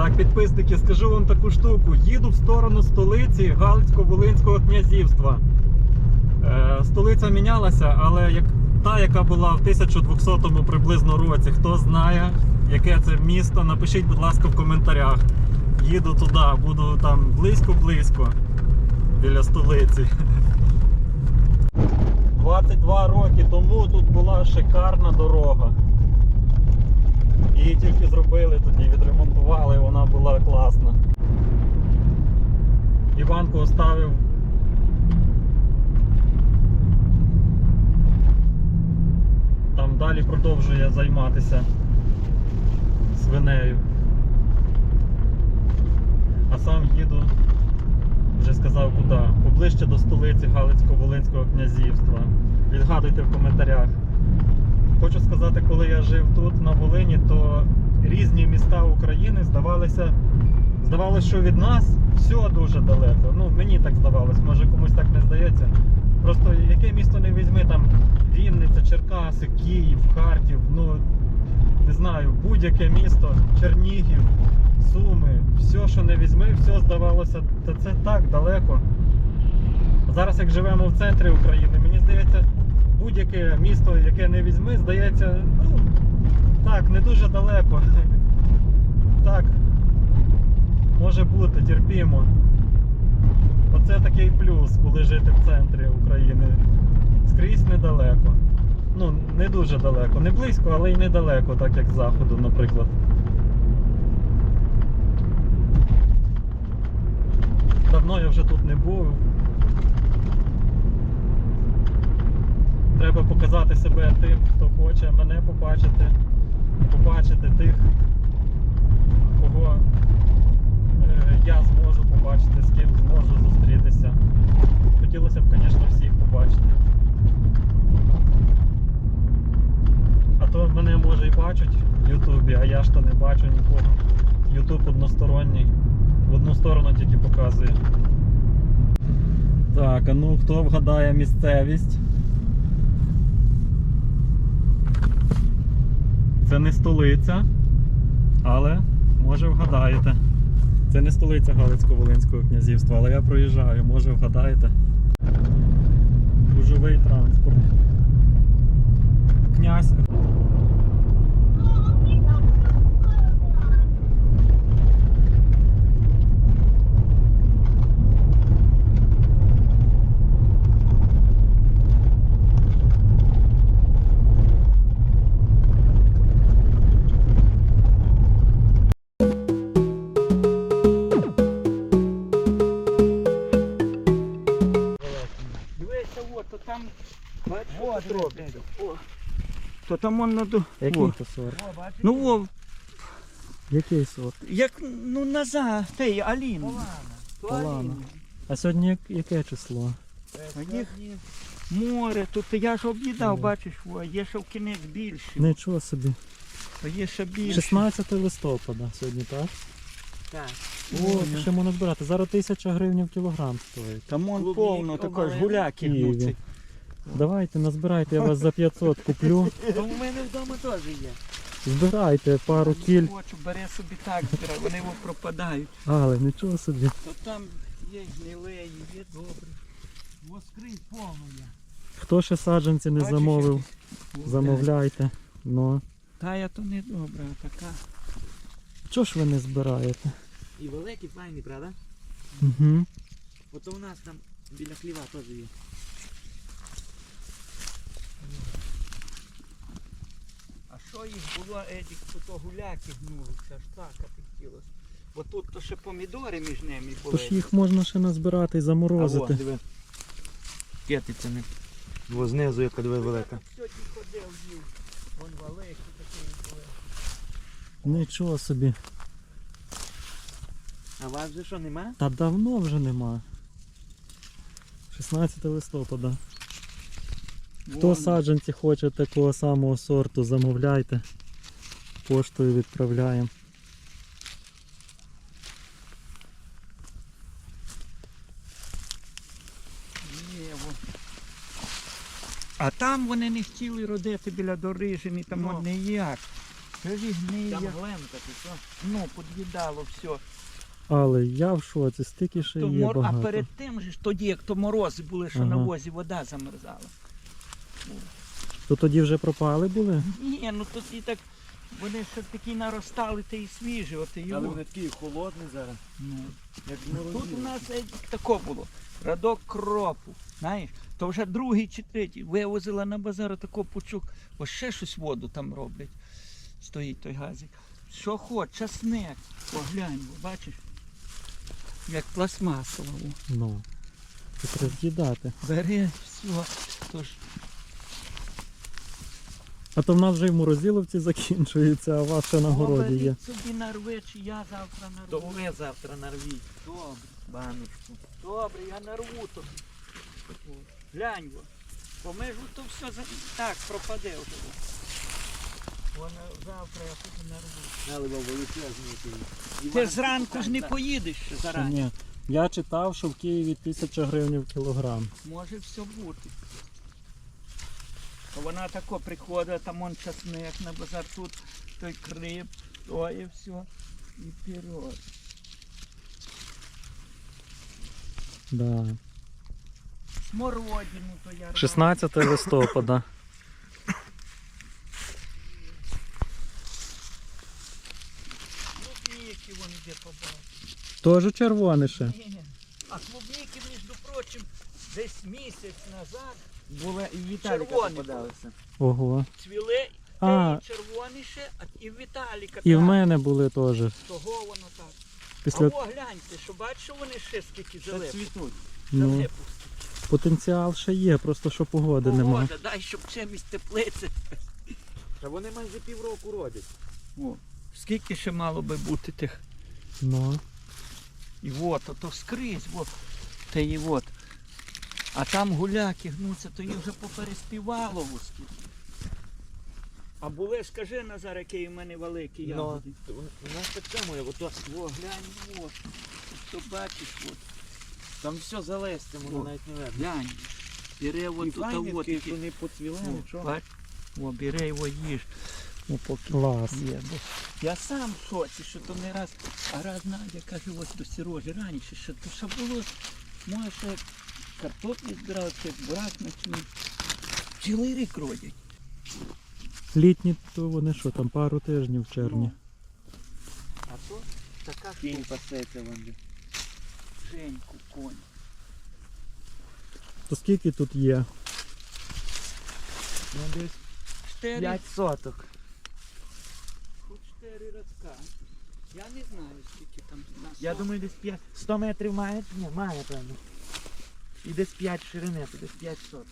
Так, підписники, скажу вам таку штуку. Їду в сторону столиці Галицько-Волинського князівства. Е, столиця мінялася, але як та, яка була в 1200 приблизно році. Хто знає, яке це місто, напишіть, будь ласка, в коментарях. Їду туди, буду там близько-близько біля столиці. 22 роки тому тут була шикарна дорога. Її тільки зробили тоді, відремонтували, вона була класна. Іванку оставив. Там далі продовжує займатися свинею. А сам їду, вже сказав куди, поближче до столиці Галицько-Волинського князівства. Відгадуйте в коментарях. Хочу сказати, коли я жив тут, на Волині, то різні міста України здавалися, здавалося, що від нас все дуже далеко. Ну, мені так здавалось, може комусь так не здається. Просто яке місто не візьми, там Вінниця, Черкаси, Київ, Харків, ну не знаю, будь-яке місто, Чернігів, Суми, все, що не візьми, все здавалося, та це так далеко. Зараз, як живемо в центрі України, мені здається, будь-яке місто, яке не візьми, здається, ну так, не дуже далеко. Так, може бути, терпімо. Оце такий плюс, коли жити в центрі України. Скрізь недалеко. Ну, не дуже далеко. Не близько, але й недалеко, так як з заходу, наприклад. Давно я вже тут не був. Треба показати себе тим, хто хоче мене побачити, побачити тих, кого е, я зможу побачити, з ким зможу зустрітися. Хотілося б, звісно, всіх побачити. А то мене може і бачать в Ютубі, а я ж то не бачу нікого. Ютуб односторонній. В одну сторону тільки показує. Так, а ну хто вгадає місцевість? Це не столиця, але може вгадаєте. Це не столиця Галицько-Волинського князівства, але я проїжджаю, може вгадаєте. Гужовий транспорт. Князь. Там, бачиш, що тут. О, то там воно до... Який то сорт? Ну, о, Який сорт? як, ну, назад, той, Алін. Полана. А сьогодні як- яке число? А їх море, тут я ж об'їдав, бачиш, о, є ще в кінець більше, Нічого собі. а є ще більше. 16 листопада сьогодні, так? Так. О, ще можна збирати. Зараз 1000 гривень в кілограм стоїть. Там он Клубнік повно, також обалено. гуляки Києві. гнуться. Давайте, назбирайте, я вас за 500 куплю. То у мене вдома теж є. Збирайте пару кіль. Хочу, бери собі так, збирай, вони його пропадають. Але нічого собі. То там є гнилеї, є добре. Воскрий повно є. Хто ще саджанці не Бачиш, замовив, замовляйте. Ну. Тая то не добра, а така. Чого ж ви не збираєте? І великі, файні, правда? Угу. Ото у нас там біля хліва теж є. Що їх було, Едік, то, то гуляки гнулися, аж так хотілося. Бо тут то ще помідори між ними були. Тож їх можна ще назбирати і заморозити. диви. Кетиться не. Бо знизу яка диви велика. Я сьогодні ходив, їв. Вон великі такі були. Нічого собі. А вас же що нема? Та давно вже нема. 16 листопада. Хто саджанці хоче такого самого сорту, замовляйте. Поштою відправляємо. А там вони не хотіли родити біля Дорижини, там Ну. от ніяк. Там гленка, ти що? Ну, під'їдало все. Але я в шоці, стільки ще є мор... А перед тим же ж тоді, як то морози були, що на возі вода замерзала. То тоді вже пропали були? Ні, ну тут і так. Вони ще такі наростали, та й свіжі, от і Але його. вони такі холодні зараз. Ну. Як Тут у нас е, тако було. Радок кропу. Знаєш, то вже другий чи третій. Вивозила на базар тако пучок. Ось ще щось воду там роблять. Стоїть той газик. Що хоч, часник. Поглянь, бачиш? Як пластмасова. о. Ну. Це треба з'їдати. Бери все. Тож, А то в нас вже й в морозиловці закінчується, а у вас ще на городі є. Собі нарви, чи я завтра То ви завтра нарвіть Добре, баночку. добре, я нарву тобі. Глянь, о. бо ми ж то все за... так пропаде вже. Вона завтра я тобі нарву. Налива величезний. Ти ж зранку ж не поїдеш ще зарані. ні? Я читав, що в Києві тисяча гривень в кілограм. Може все бути. То вона тако приходить, там он часник на базар, тут той крип, то і все. І вперед. Да. Смородину то я рвав. 16 листопада. Клубники вон де побачив. Теж червоне ще. Ні. А клубники, між прочим, десь місяць назад Були і Віталіка Червоні попадалися. Ого. цвіли, А. і червоніше, а і в Віталіка. І в так. мене були теж. Того воно так. Після А о, гляньте, що бачиш, що вони ще скільки Це залипли. цвітуть. ну, Залипу. потенціал ще є, просто що погоди нема. Погода, дай, щоб чимось теплиці. Та вони майже півроку родять. О, скільки ще мало би бути тих. Ну. І от, ото скрізь, от. Та і от. А там гуляки гнуться, то їх вже попереспівало густі. А були, скажи Назар, який у мене великий Ну, ягоди. у нас так само є, ото О, глянь, от. Що бачиш, от. там все за листям, О. воно навіть не видно. Глянь. Бери І от тут, от які. не поцвіли, О, нічого. бач. О, бери його їж. О, поки Клас. є. Бо я сам в шоці, що то не раз, а раз Надя каже, ось до Сірожі раніше, що то що було, може, картоплі збирали, чи бурак на чим. Цілий рік родять. Літні, то вони що, там пару тижнів в червні. А то така Кінь пасеться вон. Женьку, конь. То скільки тут є? Ну десь Чотири, 5 соток. хоч чотири радка. Я не знаю, скільки там на Я сотку. думаю, десь 5. 100 метрів має? Ні, має, певно. І десь 5 ширини, то десь 5 соток.